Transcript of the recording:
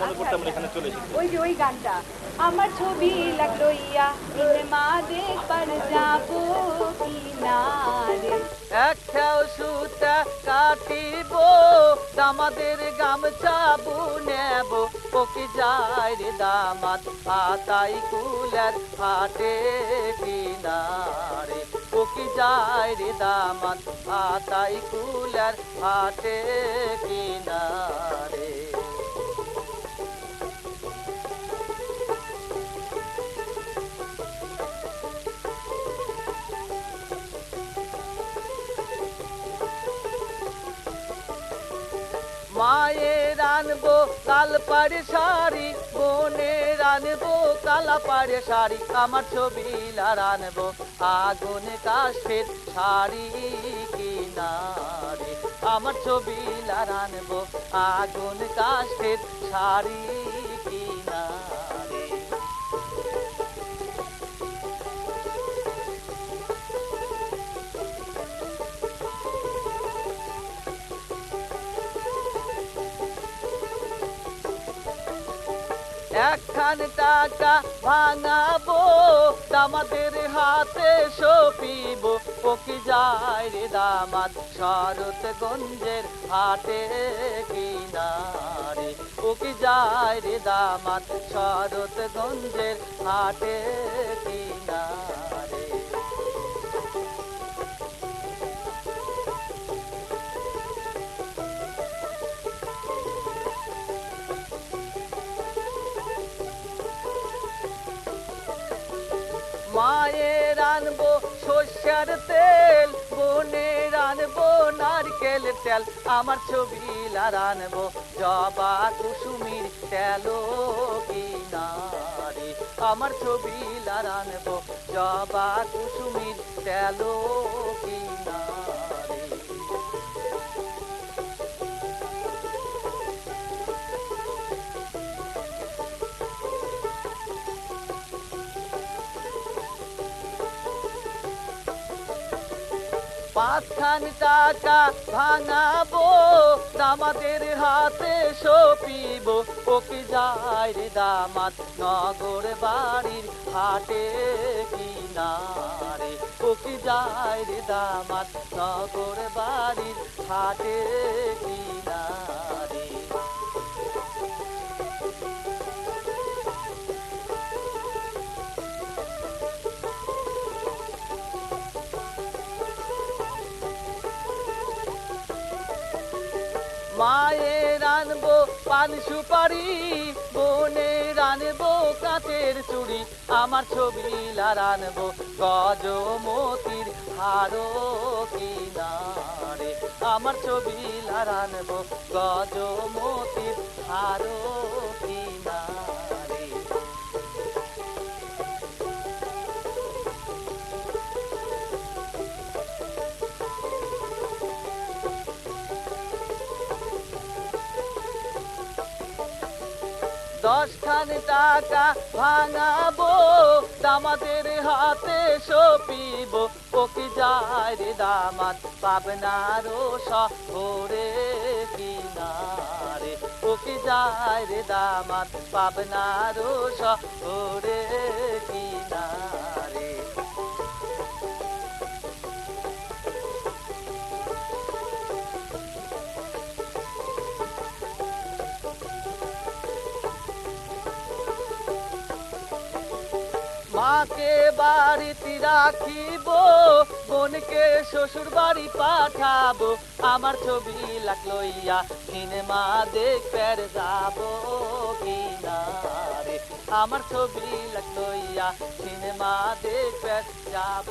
মনে করতে আমরা এখানে চলে এসেছি। ওই যে ওই গানটা। আমার ছবি লাগল ইয়া সিনেমা দেখবার যাব কি একটাও সুতা কাটিব দামাদের গামছা বুনেব। যায় রে দামাত হাতাই কুলার হাটে কিনারে। ওকে যায় রে দামাত হাতাই কুলার হাটে কিনারে। মায়ের আনব, কাল পারে শাড়ি, বোনের আনব, কালা পারে শাড়ি, আমার ছবি লার আনব। আগুন কাশের শাড়ি কিনারে, আমার ছবি লার আনব। আগুন কাশের শাড়ি একখান টাকা ভাঙাবো দামাদের হাতে সপিব। ওকি যায় রে দামাত শরৎ গঞ্জের হাটে কিনারে? ওকি যায় রে দামাত শরৎ গঞ্জের হাটে কিনারে? মায়ের আনব শস্যার তেল, বোনের আনব নারকেল তেল, আমার ছবি আনব, জবা কুসুমির তেল কিনারে আমার ছবি আনব, জবা কুসুমির তেল কিনারে পাঁচখান টাকা ভাঙাবো, দামাদের হাতে সপিব। ওকে যায় রে দামাত, নগর বাড়ির হাটে কিনারে। ওকে যায় রে দামাত, নগর বাড়ির হাটে কিনারে। মায়ের আনব পান সুপারি, বোনের আনব কাঁচের চুড়ি, আমার ছবি আনব গজ মতির হারো কিনারে আমার ছবি আনব গজ মতির হারো কিনারে দশখান টাকা ভাঙাবো, দামাদের হাতে সপিব। ওকে যায় রে দামাত পাবনারও শহরে কিনারে। ওকে যায় রে দামাত পাবনারও শহরে কিনারে। মাকে বাড়িতে রাখিব, বোনকে শ্বশুর বাড়ি পাঠাবো। আমার ছবি লাগলইয়া সিনেমা দেখবার যাব কিনারে। আমার ছবি লাগলইয়া সিনেমা দেখবার যাব।